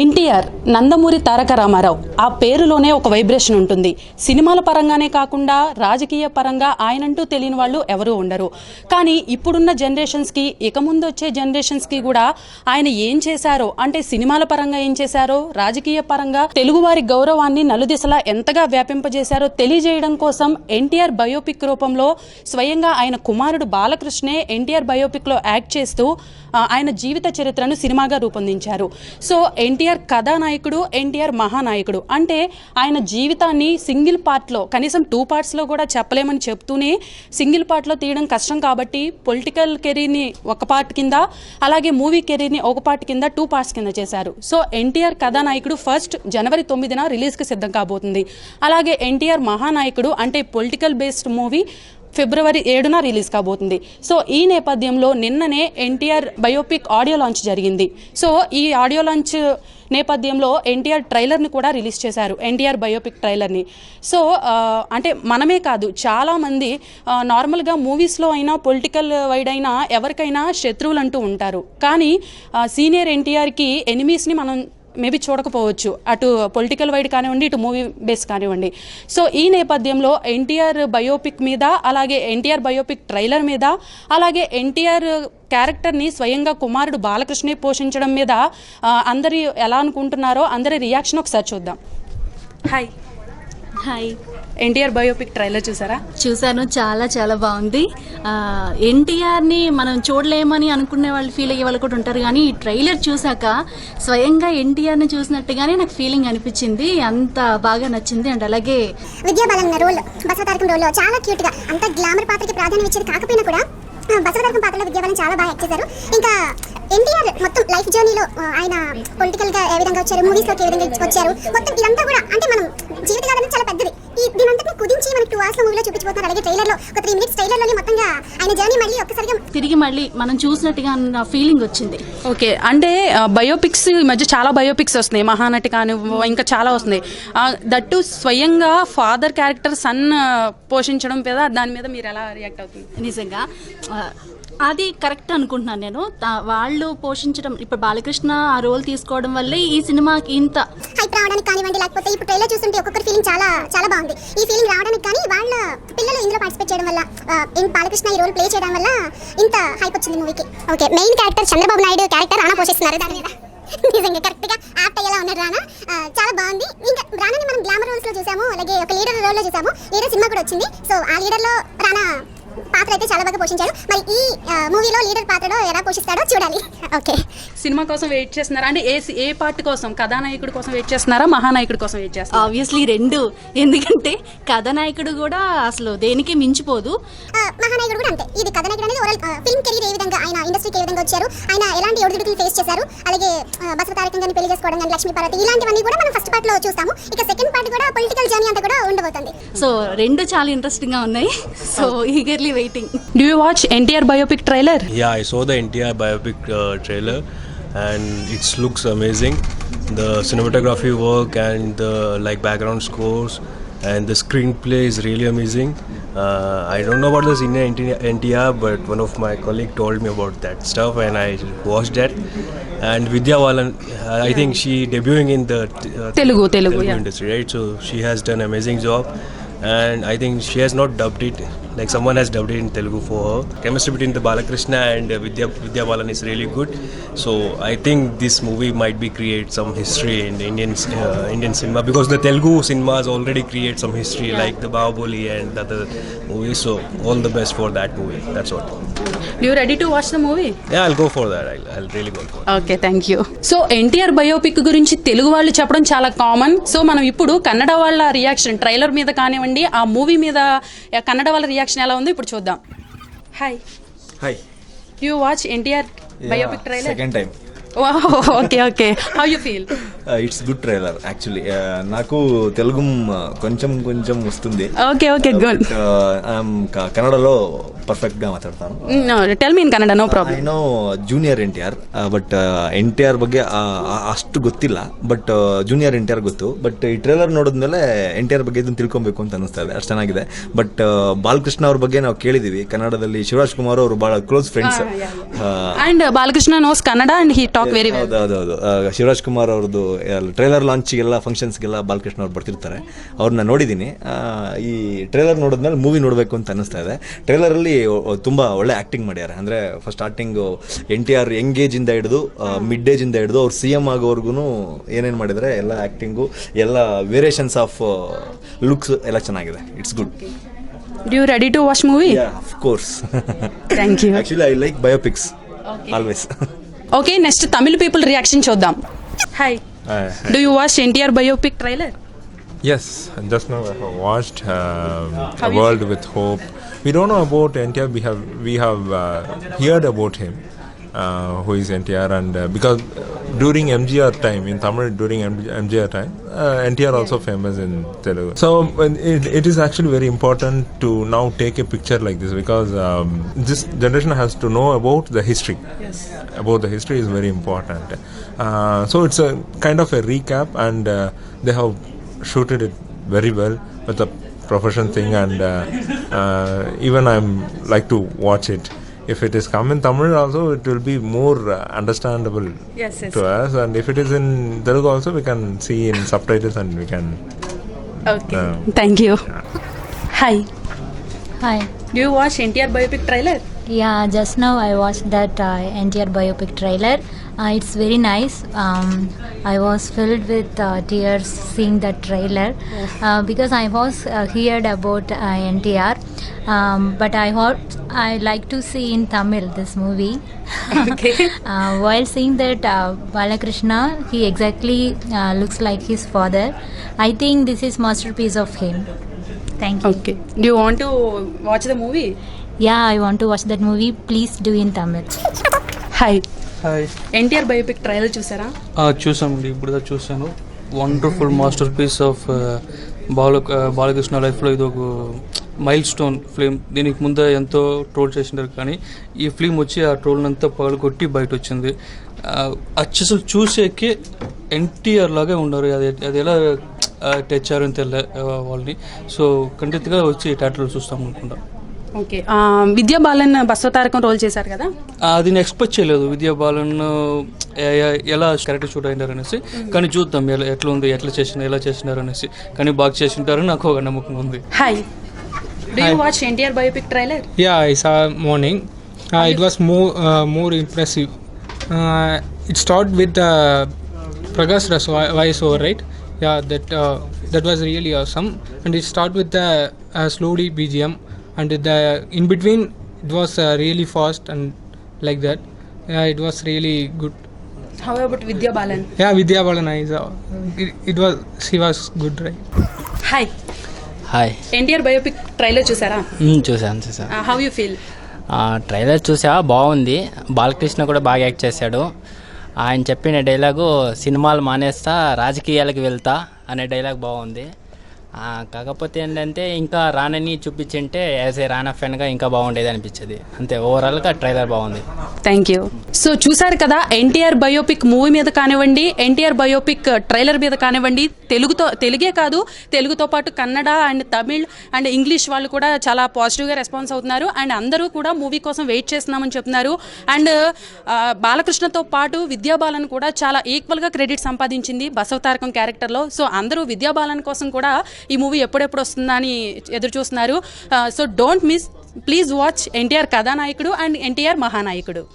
ఎన్టీఆర్ నందమూరి తారక రామారావు. ఆ పేరులోనే ఒక వైబ్రేషన్ ఉంటుంది. సినిమాల పరంగానే కాకుండా రాజకీయ పరంగా ఆయనంటూ తెలియని వాళ్ళు ఎవరూ ఉండరు. కానీ ఇప్పుడున్న జనరేషన్స్కి ఇక ముందు వచ్చే జనరేషన్స్కి కూడా ఆయన ఏం చేశారో అంటే సినిమాల పరంగా ఏం చేశారో రాజకీయ పరంగా తెలుగువారి గౌరవాన్ని నలుదిశలా ఎంతగా వ్యాపింపజేశారో తెలియజేయడం కోసం ఎన్టీఆర్ బయోపిక్ రూపంలో స్వయంగా ఆయన కుమారుడు బాలకృష్ణే ఎన్టీఆర్ బయోపిక్లో యాక్ట్ చేస్తూ ఆయన జీవిత చరిత్రను సినిమాగా రూపొందించారు. సో ఎన్టీఆర్ కథానాయకుడు ఎన్టీఆర్ మహానాయకుడు. అంటే ఆయన జీవితాన్ని సింగిల్ పార్ట్లో కనీసం టూ పార్ట్స్లో కూడా చెప్పలేమని చెప్తూనే సింగిల్ పార్ట్లో తీయడం కష్టం కాబట్టి పొలిటికల్ కెరీర్ని ఒక పార్ట్ కింద అలాగే మూవీ కెరీర్ని ఒక పార్ట్ కింద టూ పార్ట్స్ కింద చేశారు. సో ఎన్టీఆర్ కథానాయకుడు ఫస్ట్ జనవరి తొమ్మిదిన రిలీజ్కి సిద్ధం కాబోతుంది. అలాగే ఎన్టీఆర్ మహానాయకుడు అంటే పొలిటికల్ బేస్డ్ మూవీ ఫిబ్రవరి ఏడున రిలీజ్ కాబోతుంది. సో ఈ నేపథ్యంలో నిన్ననే ఎన్టీఆర్ బయోపిక్ ఆడియో లాంచ్ జరిగింది. సో ఈ ఆడియో లాంచ్ నేపథ్యంలో ఎన్టీఆర్ ట్రైలర్ని కూడా రిలీజ్ చేశారు. ఎన్టీఆర్ బయోపిక్ ట్రైలర్ని. సో అంటే మనమే కాదు చాలామంది నార్మల్గా మూవీస్లో అయినా పొలిటికల్ వైడ్ అయినా ఎవరికైనా శత్రువులు అంటూ ఉంటారు. కానీ సీనియర్ ఎన్టీఆర్కి ఎనిమీస్ని మనం మేబీ చూడకపోవచ్చు. అటు పొలిటికల్ వైడ్ కానివ్వండి ఇటు మూవీ బేస్ కానివ్వండి. సో ఈ నేపథ్యంలో ఎన్టీఆర్ బయోపిక్ మీద అలాగే ఎన్టీఆర్ బయోపిక్ ట్రైలర్ మీద అలాగే ఎన్టీఆర్ క్యారెక్టర్ని స్వయంగా కుమారుడు బాలకృష్ణే పోషించడం మీద అందరి ఎలా అనుకుంటున్నారో అందరి రియాక్షన్ ఒకసారి చూద్దాం. Hi. Hi. NTR biopic trailer చూసారా? చూశాను చాలా చాలా బాగుంది. ఎన్టీఆర్ని మనం చూడలేమని అనుకునే వాళ్ళు ఫీల్ అయ్యే వాళ్ళు కూడా ఉంటారు కానీ ఈ ట్రైలర్ చూశాక స్వయంగా ఎన్టీఆర్ని చూసినట్టుగానే నాకు ఫీలింగ్ అనిపించింది. అంత బాగా నచ్చింది అండ్ అలాగే విద్యాబాలన్న రోల్ బసవతారకం రోల్ చాలా క్యూట్గా అంత గ్లామర్ పాత్రకి ప్రాధాన్యం ఇచ్చేది కాకపోయినా కూడా బసవతారకం పాత్రలో విద్యాబాలన్ చాలా బాగా యాక్ట్ చేశారు. ఇంకా ఎన్టీఆర్ మొత్తం లైఫ్ జర్నీలో ఆయన పొలిటికల్గా ఏ విధంగా వచ్చారు మూవీస్లోకి ఏ విధంగా వచ్చారు మొత్తం ఇదంతా కూడా అంటే మనం జీవిత కథ అనేది చాలా పెద్దది. ఈ దీనంతా కుదించి మనకి టూ అవర్స్ మూవీలో చూపించబోతున్నారు అలాగే ట్రైలర్లో ఒక త్రీ మినిట్స్ ట్రైలర్లోనే మొత్తంగా ఆయన జర్నీ మళ్ళీ ఒక్కసారిగా తిరిగి మళ్ళీ మనం చూసినట్టుగా అన్న ఫీలింగ్ వచ్చింది. ఓకే అంటే బయోపిక్స్ ఈ మధ్య చాలా బయోపిక్స్ వస్తున్నాయి. మహానటి కానీ ఇంకా చాలా వస్తున్నాయి. దట్టు స్వయంగా ఫాదర్ క్యారెక్టర్ సన్ పోషించడం మీద దాని మీద మీరు ఎలా రియాక్ట్ అవుతుంది నిజంగా అది కరెక్ట్ అనుకుంటున్నాను నేను. వాళ్ళు పోషించడం ఇప్పుడు బాలకృష్ణ ఆ రోల్ తీసుకోవడం వల్లే ఈ సినిమాకి ఇంత రావడానికి కానివ్వండి లేకపోతే ఇప్పుడు ట్రైలర్ చూస్తుంటే ఒక్కొక్కరి ఫీలింగ్ చాలా చాలా బాగుంది. ఈ ఫీలింగ్ రావడానికి కానీ వాళ్ళ పిల్లలు ఇందులో పార్టిసిపేట్ చేయడం వల్ల బాలకృష్ణ ఈ రోల్ ప్లే చేయడం వల్ల ఇంత హైప్ వచ్చింది మూవీకి okay main character Chandrababu Naidu character Rana పోషిస్తున్నారు. దాని మీద నిజంగా కరెక్ట్గా యాక్ట్ అయ్యేలా ఉన్నాడు రానా. చాలా బాగుంది. ఇంకా రానాని మనం గ్లామర్ రోల్స్లో చూసాము అలాగే ఒక లీడర్ రోల్లో చూసాము. లీడర్ సినిమా కూడా వచ్చింది. సో ఆ లీడర్లో రానా పాత్ర అయితే చాలా బాగా పోషించాడు మరి ఈ మూవీలో లీడర్ పాత్రలో ఎలా పోషిస్తాడో చూడాలి. ఓకే. సినిమా కోసం వెయిట్ చేస్తున్నారా? అంటే ఏ ఏ పార్ట్ కోసం? కథానాయకుడి కోసం వెయిట్ చేస్తున్నారా? మహానాయకుడి కోసం వెయిట్ చేస్తున్నారా? ఆబ్వియస్లీ రెండు. ఎందుకంటే కథానాయకుడు కూడా అసలు దేనికి మించిపోదు. మహానాయకుడు కూడా అంతే. ఇది కథనాయకుడు అనేది ఓవరాల్ ఫిల్మ్ కెరీర్ ఏ విధంగా ఆయన ఇండస్ట్రీకి ఏ విధంగా వచ్చారు ఆయన ఎలాంటి ఒడిదుడుకులు ఫేస్ చేశారు అలాగే బసవ తారకం గారిని పెళ్ళి చేసుకోవడం కానీ లక్ష్మీ పార్వతి ఇలాంటివన్నీ కూడా మనం ఫస్ట్ పార్ట్లో చూస్తాము. ఇక సెకండ్ పార్ట్ కూడా పొలిటికల్ జర్నీ అంతా కూడా ఉండబోతుంది. సో రెండు చాలా ఇంట్రెస్టింగ్గా ఉన్నాయి. So eagerly waiting. Do you watch NTR biopic trailer? Yeah, I saw the NTR biopic uh, trailer and it looks amazing. The cinematography work and the like background scores and the screenplay is really amazing. Uh, I don't know about the senior NTR, but one of my colleague told me about that stuff, and I watched that. And Vidya Balan, uh, I think she debuting in the uh, Telugu, Telugu, Telugu yeah. industry, right? So she has done amazing job, and I think she has not dubbed it like someone has dubbed it in Telugu for her. Chemistry between the Balakrishna and uh, Vidya Vidya Balan is really good. So I think this movie might be create some history in the Indian uh, Indian cinema because the Telugu cinemas already create some history like the Bahubali and the other movies. So all the best for that movie. That's what. You ready to watch the movie Yeah, I'll go for that. I'll, I'll really go for. it. Okay thank you so NTR biopic గురించి తెలుగు వాళ్ళు చెప్పడం చాలా common so మనం ఇప్పుడు కన్నడ వాళ్ళ reaction trailer మీద కానివ్వండి ఆ మూవీ మీద కన్నడ వాళ్ళ రియాక్షన్ ఎలా ఉందో ఇప్పుడు చూద్దాం. Hi Hi. You watch NTR biopic trailer Second time. Okay okay how you feel it's good trailer actually నాకు తెలుగు మ్, కొంచెం కొంచెం వస్తుంది okay okay good But, uh, I'm క- కన్నడలో పర్ఫెక్ట్ గా మాట్లాడతాను tell mean Kannada no problem I know junior N T R but N T R ಬಗ್ಗೆ ಆ, ಆ, ಅಷ್ಟು ಗೊತ್ತಿಲ್ಲ but junior N T R ಗೊತ್ತು ಬಟ್ ಈ ಟ್ರೇಲರ್ ನೋಡಿದ್ಮೇಲೆ ಎನ್ ಟಿ ಆರ್ ಬಗ್ಗೆ ಇದನ್ನ ತಿಳ್ಕೊಬೇಕು ಅಂತ ಅನಿಸ್ತಾ ಇದೆ ಅಷ್ಟು ಚೆನ್ನಾಗಿದೆ ಬಟ್ ಬಾಲಕೃಷ್ಣ ಅವ್ರ ಬಗ್ಗೆ ನಾವು ಕೇಳಿದೀವಿ ಕನ್ನಡದಲ್ಲಿ ಶಿವರಾಜ್ ಕುಮಾರ್ ಅವರು ಬಹಳ close friends and Balakrishna knows Kannada and he talk very well ಹೌದೌದು ಶಿವರಾಜ್ ಕುಮಾರ್ ಅವ್ರದ್ದು ಟ್ರೇಲರ್ ಲಾಂಚಿಗೆಲ್ಲ ಫಂಕ್ಷನ್ಸ್ಗೆಲ್ಲ ಬಾಲಕೃಷ್ಣ ಅವ್ರು ಬರ್ತಿರ್ತಾರೆ ಅವ್ರನ್ನ ನೋಡಿದ್ದೀನಿ ಆ, ಈ ಟ್ರೇಲರ್ ನೋಡಿದ್ಮೇಲೆ ಮೂವಿ ನೋಡಬೇಕು ಅಂತ ಅನಿಸ್ತಾ ಇದೆ ಟ್ರೇಲರಲ್ಲಿ ತುಂಬಾ ಒಳ್ಳೆ ಆಕ್ಟಿಂಗ್ ಮಾಡ್ಯಾರ ಅಂದ್ರೆ first starting N T R young age ಇಂದ ಹಿಡಿದು ಮಿಡ್ ಏಜ್ ಇಂದ ಹಿಡಿದು ಅವ್ರು ಸಿ ಎಂ ಆಗೋವರೆಗೂ ಏನೇನು ಮಾಡಿದ್ರೆ ಎಲ್ಲ ಆಕ್ಟಿಂಗು ಎಲ್ಲ ವೇರಿಯೇಷನ್ಸ್ ಆಫ್ ಲುಕ್ಸ್ ಎಲ್ಲ ಚೆನ್ನಾಗಿದೆ it's good do you ready to watch movie of course thank you actually I like biopics always okay next Tamil people reaction చూద్దాం hi Do you watch NTR biopic trailer? Yes, just now I have watched um, A World with Hope. We don't know about NTR. We have we have uh, heard about him, uh, who is NTR, and uh, because during MGR time in Tamil during MGR time, uh, NTR also famous in Telugu. So it, it is actually very important to now take a picture like this because um, this generation has to know about the history. Yes. About the history is very important. Uh, so it's a kind of a recap, and uh, they have shooted it very well with the profession thing and uh, uh, even i'm like to watch it if it is come in Tamil also, it will be more uh, understandable yes, yes. to us. And if it is in Telugu also, we can see in subtitles and we can. Okay. Uh, Thank you. Yeah. Hi. Hi. Do you watch NTR biopic trailer? Yeah, just now I watched that uh, biopic trailer. Uh, it's very nice. Um, I was filled with uh, tears seeing that trailer uh, because I was uh, heard about uh, NTR, um, but I hope I like to see in Tamil this movie. Okay. while seeing that Balakrishna, he exactly looks like his father. I think this is masterpiece of him. Thank you. Okay. Do you want to watch the movie? Yeah, I want to watch that movie. Please do in Tamil. Hi hi NTR biopic trailer చూసారా? ఆ, చూసామండి ఇప్పుడు చూసాను. Wonderful masterpiece of Bala Balakrishna లైఫ్లో ఇది ఒక mile stone film దీనికి ముందే ఎంతో ట్రోల్ చేసినారు కానీ ఈ ఫిలిం వచ్చి ఆ ట్రోల్ అంతా పగలగొట్టి బయట వచ్చింది అచ్చసలు చూసేకి ఎన్టీఆర్ లాగే ఉన్నారు. అది అది ఎలా తెచ్చారని తెలియ వాళ్ళని. సో ఖండితంగా వచ్చి థియేటర్లో చూస్తాం అనుకుంటా. ఓకే. విద్యా బాలన్ బసవతారకం రోల్ చేశారు కదా? అది ఎక్స్పెక్ట్ చేయలేదు. విద్యా బాలన్ ఎలా క్యారెక్టర్ షూట్ అయినారు అనేసి కానీ చూద్దాం ఎలా ఎట్లా ఉంది ఎట్లా చేసిన ఎలా చేసినారు అనేసి కానీ బాగా చేసింటారని నాకు ఒక నమ్మకం ఉంది. Hi watch yeah I saw morning it was more impressive it start with Prakash Raj voice over right yeah that that was really awesome and it start with slowly slowly BGM and the in between it was uh, really fast and like that. Yeah, it was really good. How about Vidya Balan Yeah, Vidya Balana is uh, it, it was she was good, right? Hi hi NTR biopic trailer చూసారా? మ్మ్, చూశాను చూశాను how you feel trailer చూసా బాగుంది. బాలకృష్ణ కూడా బాగా act చేశాడు. ఆయన చెప్పిన డైలాగు సినిమాలు మానేస్తా రాజకీయాలకు వెళ్తా అనే డైలాగ్ బాగుంది. కాకపోతే ఏంటంటే ఇంకా రానని చూపించింటే యాజ్ ఏ రానా ఫ్యాన్గా ఇంకా బాగుండేది అనిపించేది. అంతే ఓవరాల్గా ట్రైలర్ బాగుంది. థ్యాంక్ యూ సో చూసారు కదా ఎన్టీఆర్ బయోపిక్ మూవీ మీద కానివ్వండి ఎన్టీఆర్ బయోపిక్ ట్రైలర్ మీద కానివ్వండి తెలుగుతో తెలుగే కాదు తెలుగుతో పాటు Kannada and Tamil and English వాళ్ళు కూడా చాలా పాజిటివ్గా రెస్పాన్స్ అవుతున్నారు. అండ్ అందరూ కూడా మూవీ కోసం వెయిట్ చేస్తున్నామని చెప్తున్నారు. అండ్ బాలకృష్ణతో పాటు విద్యాబాలన్ కూడా చాలా ఈక్వల్గా క్రెడిట్ సంపాదించింది బసవతారకం క్యారెక్టర్లో సో అందరూ విద్యాబాలన్ కోసం కూడా ఈ మూవీ ఎప్పుడెప్పుడు వస్తుందా అని ఎదురు చూస్తున్నారు. So don't miss please watch NTR Kathanayakudu and NTR Mahanayakudu.